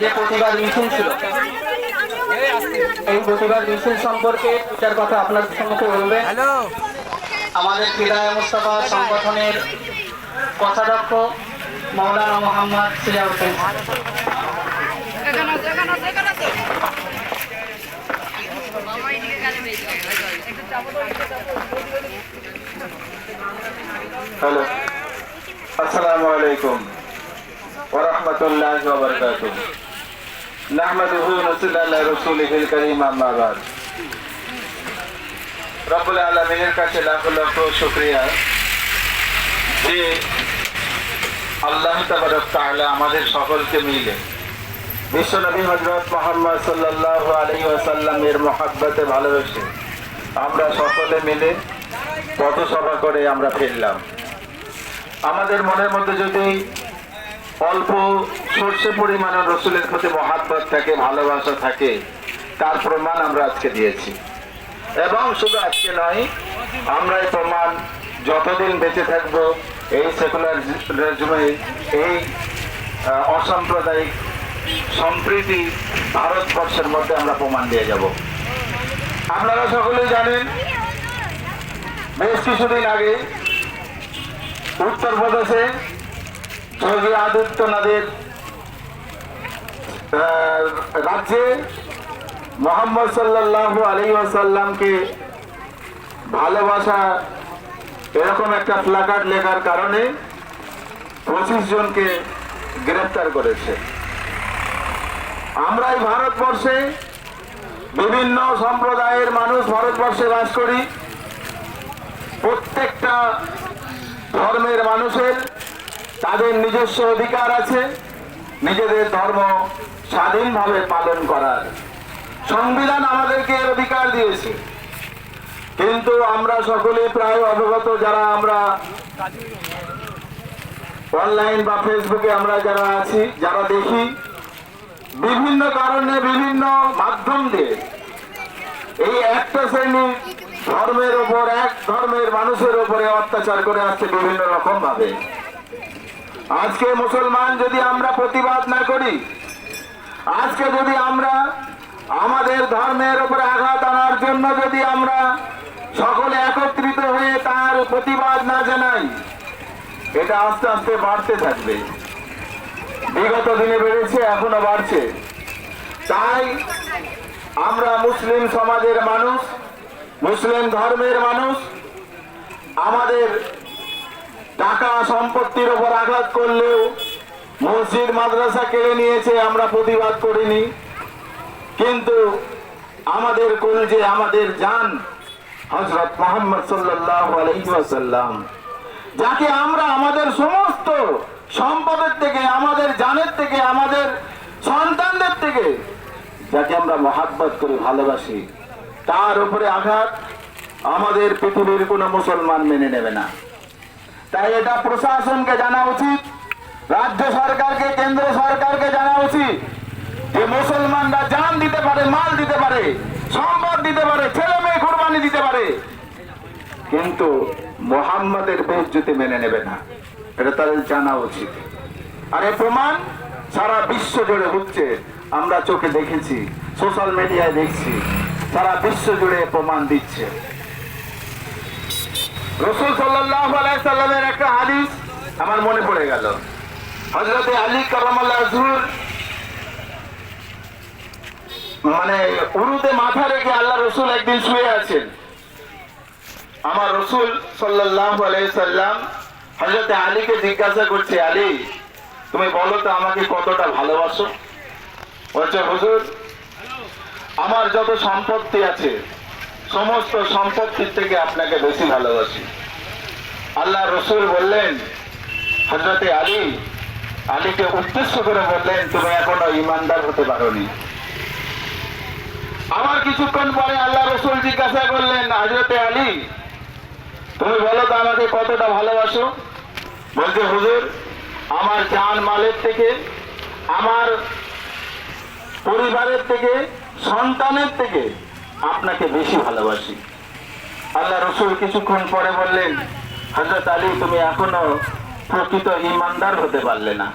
যে প্রতিবাদ মিছিল ছিল এই প্রতিবাদ মিছিল সম্পর্কে দুটার কথা আপনার সম্মুখে বলবেন আমাদের বিদায় মুস্তফা সংগঠনের কথাদক্ষ মৌলানা মোহাম্মদ সিরাউদ্দিন হ্যালো। আসসালামু আলাইকুম। ওরহমতুল্লাহ ওবরকাতুহ কাছে আল্লাহ আমাদের সকলকে মিলে বিশ্বনবী হজরত মোহাম্মদ সাল্লাহ আলী ওয়াসাল্লামের ভালোবেসে আমরা সকলে মিলে পথসভা করে আমরা ফিরলাম। আমাদের মনের মধ্যে যদি অল্প সর্ষে পরিমাণে রসুলের প্রতি মহাব্বত থাকে ভালোবাসা থাকে। তার প্রমাণ আমরা আজকে দিয়েছি। এবং শুধু আজকে নয় আমরা এই প্রমাণ যতদিন বেঁচে থাকব এই সেকুলার এই আহ, অসাম্প্রদায়িক সম্প্রীতি ভারতবর্ষের মধ্যে আমরা প্রমাণ দিয়ে যাব। আপনারা সকলেই জানেন বেশ কিছুদিন আগে উত্তরপ্রদেশে যোগী আদিত্যনাথের রাজ্যে মোহাম্মদ সাল্লাহ আলী আসাল্লামকে ভালোবাসা এরকম একটা প্লাকার্ড লেখার কারণে পঁচিশ জনকে গ্রেফতার করেছে। আমরা এই ভারতবর্ষে বিভিন্ন সম্প্রদায়ের মানুষ ভারতবর্ষে বাস করি। প্রত্যেকটা ধর্মের মানুষের তাদের নিজস্ব অধিকার আছে। নিজেদের ধর্ম স্বাধীনভাবে পালন করার সংবিধান আমাদেরকে এর অধিকার দিয়েছে। কিন্তু আমরা সকলে প্রায় অবগত যারা আমরা অনলাইন বা ফেসবুকে আমরা যারা আছি, যারা দেখি, বিভিন্ন কারণে বিভিন্ন মাধ্যম দিয়ে এই একটা শ্রেণি ধর্মের ওপর, এক ধর্মের মানুষের ওপরে অত্যাচার করে আসছে বিভিন্ন রকম ভাবে আজকে মুসলমান যদি আমরা প্রতিবাদ না করি, আজকে যদি আমরা আমাদের ধর্মের উপরে আঘাত আনার জন্য যদি আমরা সকলে একত্রিত হয়ে তার প্রতিবাদ না জানাই, এটা আস্তে আস্তে বাড়তে থাকবে। বিগত দিনে বেড়েছে, এখনও বাড়ছে। তাই আমরা মুসলিম সমাজের মানুষ, মুসলিম ধর্মের মানুষ, আমাদের টাকা সম্পত্তির উপর আঘাত করলেও মসজিদ, মাদ্রাসা কেড়ে নিয়েছে, আমরা প্রতিবাদ করিনি। কিন্তু আমাদের কলজে আমাদের জান হজরত মোহাম্মদ সাল্লাহ আলহিম যাকে আমরা আমাদের সমস্ত সম্পদের থেকে, আমাদের জানের থেকে, আমাদের সন্তানদের থেকে, যাকে আমরা মহাব্বত করে, ভালোবাসি, তার উপরে আঘাত আমাদের পৃথিবীর কোনো মুসলমান মেনে নেবে না। তাই এটা প্রশাসনকে জানা উচিত, রাজ্য সরকারকে, কেন্দ্র সরকারকে জানা উচিত যে মুসলমানরা জান দিতে পারে, মাল দিতে পারে, সম্পদ দিতে পারে ছেলে মেয়ে কোরবানি দিতে পারে। কিন্তু মোহাম্মদের বেজ্জতি মেনে নেবে না, এটা তাদের জানা উচিত। আর এ প্রমাণ, সারা বিশ্ব জুড়ে হচ্ছে, আমরা চোখে দেখেছি, সোশ্যাল মিডিয়ায় দেখছি, সারা বিশ্ব জুড়ে প্রমাণ দিচ্ছে। রসুল সাল্লাহ পড়ে গেল। হজরতে আলী কালামাল্লাহ হুজুর মানে উরুতে মাথা রেখে আল্লাহ রসুল একদিন শুয়ে আছেন। আমার রসুল সাল্লাম হজরতে আলীকে জিজ্ঞাসা করছে, আলী, তুমি বলো তো আমাকে কতটা ভালোবাসো? বলছে, হুজুর, আমার যত সম্পত্তি আছে, সমস্ত সম্পত্তির থেকে আপনাকে বেশি ভালোবাসি। আল্লাহ রসুল বললেন হজরতে আলী, আলীকে উদ্দেশ্য করে বললেন, তুমি এখনও ইমানদার হতে পারোনি। আমার কিছুক্ষণ পরে আল্লাহ রসুল জিজ্ঞাসা করলেন হজরতে আলী, তুমি বলো তো আমাকে কতটা ভালোবাসো? বলছে, হুজুর, আমার জান মালের থেকে, আমার পরিবারের থেকে, সন্তানের থেকে আপনাকে বেশি ভালোবাসি। আল্লাহ রসুল কিছুক্ষণ পরে বললেন হজরত আলী, তুমি এখনও প্রকৃত ইমানদার হতে পারলে না।